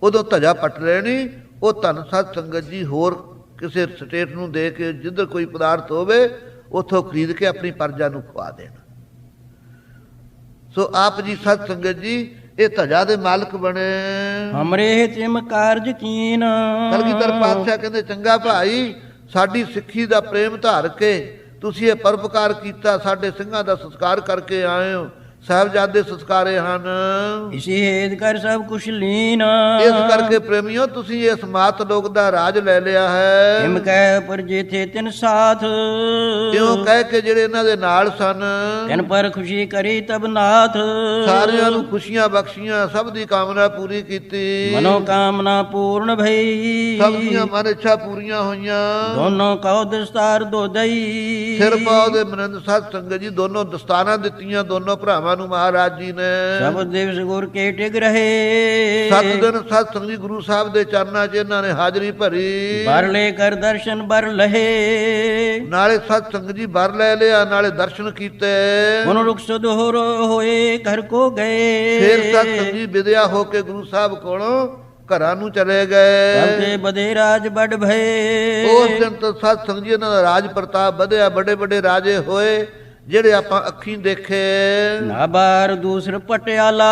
ਉਦੋਂ ਧਜਾ ਪਟ ਲੈਣੀ ਉਹ ਧਨ ਸਤ ਸੰਗਤ ਜੀ ਹੋਰ ਕਿਸੇ ਸਟੇਟ ਨੂੰ ਦੇ ਕੇ ਜਿੱਧਰ ਕੋਈ ਪਦਾਰਥ ਹੋਵੇ ਉਥੋਂ ਖਰੀਦ ਕੇ ਆਪਣੀ ਪਰਜਾ ਨੂੰ ਖਵਾ ਦੇਣਾ। ਸੋ ਆਪ ਜੀ ਸਤ ਸੰਗਤ ਜੀ ਇਹ ਧਜਾ ਦੇ ਮਾਲਕ ਬਣੇ।
ਹਮਰੇ ਤਿਮ ਕਾਰਜ ਕੀਨ।
ਕਲਗੀਧਰ ਪਾਤਸ਼ਾਹ ਕਹਿੰਦੇ ਚੰਗਾ ਭਾਈ ਸਾਡੀ ਸਿੱਖੀ ਦਾ ਪ੍ਰੇਮ ਧਾਰ ਕੇ ਤੁਸੀਂ ਇਹ ਪਰਪਕਾਰ ਕੀਤਾ, ਸਾਡੇ ਸਿੰਘਾਂ ਦਾ ਸੰਸਕਾਰ ਕਰਕੇ ਆਏ ਹੋ। ਸਾਹਿਬਜ਼ਾਦੇ ਸੰਸਕਾਰੇ ਹਨ।
ਇਸੇ ਹੇਤ ਕਰ ਸਭ ਕੁਛ ਲੀਨ।
ਇਸ ਕਰਕੇ ਪ੍ਰੇਮੀਓ ਤੁਸੀਂ ਇਸ ਮਾਤ ਲੋਕ ਦਾ ਰਾਜ ਲੈ ਲਿਆ ਹੈ।
ਹਿਮ ਕਹਿ ਪਰ ਜੇਥੇ ਤਿਨ ਸਾਥ।
ਇਉਂ ਕਹਿ ਕੇ ਜਿਹੜੇ ਇਹਨਾਂ ਦੇ ਨਾਲ ਸਨ।
ਤਿਨ ਪਰ ਖੁਸ਼ੀ ਕਰੀ ਤਬ ਨਾਥ।
ਸਾਰਿਆਂ ਨੂੰ ਖੁਸ਼ੀਆਂ ਬਖਸ਼ੀਆਂ ਸਭ ਦੀ ਕਾਮਨਾ ਪੂਰੀ ਕੀਤੀ।
ਮਨੋ ਕਾਮਨਾ ਪੂਰਨ ਭਈ।
ਸਭ ਦੀਆਂ ਮਨ ਇੱਛਾ ਪੂਰੀਆਂ ਹੋਈਆਂ।
ਦੋਨੋਂ ਕਉ ਦਸਤਾਰ ਦੋਦਈ
ਸਿਰ ਪਾਉ ਦੇ ਮਨੰਦ ਸਤ ਸੰਗਤ ਜੀ ਦੋਨੋਂ ਦਸਤਾਨਾਂ ਦਿੱਤੀਆਂ ਦੋਨੋਂ ਭਰਾਵਾਂ ਨੂੰ ਮਹਾਰਾਜ ਜੀ ਨੇ।
ਸਭ ਦਿਵਸ ਗੁਰ ਕੇ ਟਿਕ ਰਹੇ
ਸੱਤ ਦਿਨ ਸਤ ਸੰਗਤ ਜੀ ਗੁਰੂ ਸਾਹਿਬ ਦੇ ਚਰਨਾਂ 'ਚ ਇਹਨਾਂ ਨੇ ਹਾਜ਼ਰੀ ਭਰੀ।
ਬਰ ਲੈ ਕਰ ਦਰਸ਼ਨ ਬਰ ਲਹੇ।
ਨਾਲੇ ਸਤ ਸੰਗਤ ਜੀ ਬਰ ਲੈ ਲਿਆ ਨਾਲੇ ਦਰਸ਼ਨ ਕੀਤੇ।
ਮਨ ਰੁਖ ਸੁਧੋਰ ਹੋਏ ਘਰ ਕੋ ਗਏ।
ਫਿਰ ਸਤ ਸੰਗਤ ਜੀ ਵਿਦਿਆ ਹੋ ਕੇ ਗੁਰੂ ਸਾਹਿਬ ਕੋਲੋਂ ਘਰਾਂ ਨੂੰ ਚਲੇ ਗਏ।
ਸਭਦੇ ਬਦੇ ਰਾਜ ਬੜ ਭਏ।
ਉਸ ਦਿਨ ਤੋਂ ਸਤ ਸੰਗਤ ਜੀ ਇਹਨਾਂ ਦਾ ਰਾਜ ਪ੍ਰਤਾਪ ਵਧਿਆ ਵੱਡੇ ਵੱਡੇ ਰਾਜੇ ਹੋਏ। ਜਿਹੜੇ ਆਪਾਂ ਅੱਖੀਂ ਦੇਖੇ।
ਨਾਬਾਰ ਦੂਸਰ ਪਟਿਆਲਾ।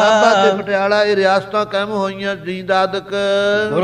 ਨਾਭਾ ਤੇ ਪਟਿਆਲਾ ਇਹ ਰਿਆਸਤਾਂ ਕਾਇਮ ਹੋਈਆਂ ਜੀਂਦਾਦਕ